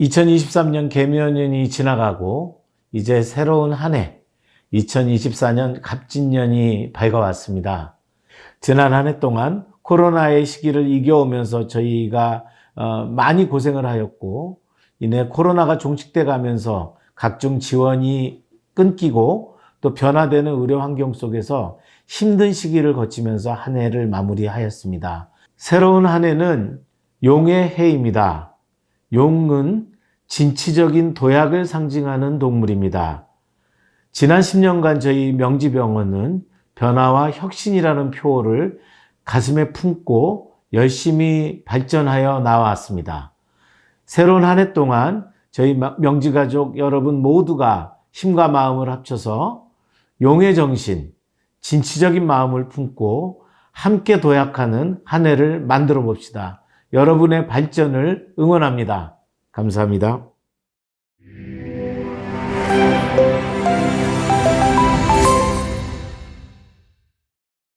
2023년 개묘년이 지나가고 이제 새로운 한 해, 2024년 갑진년이 밝아왔습니다. 지난 한 해 동안 코로나의 시기를 이겨오면서 저희가 어, 많이 고생을 하였고, 이내 코로나가 종식돼 가면서 각종 지원이 끊기고 또 변화되는 의료 환경 속에서 힘든 시기를 거치면서 한 해를 마무리하였습니다. 새로운 한 해는 용의 해입니다. 용은 진취적인 도약을 상징하는 동물입니다. 지난 10년간 저희 명지병원은 변화와 혁신이라는 표어를 가슴에 품고 열심히 발전하여 나왔습니다. 새로운 한 해 동안 저희 명지가족 여러분 모두가 힘과 마음을 합쳐서 용의 정신, 진취적인 마음을 품고 함께 도약하는 한 해를 만들어 봅시다. 여러분의 발전을 응원합니다. 감사합니다.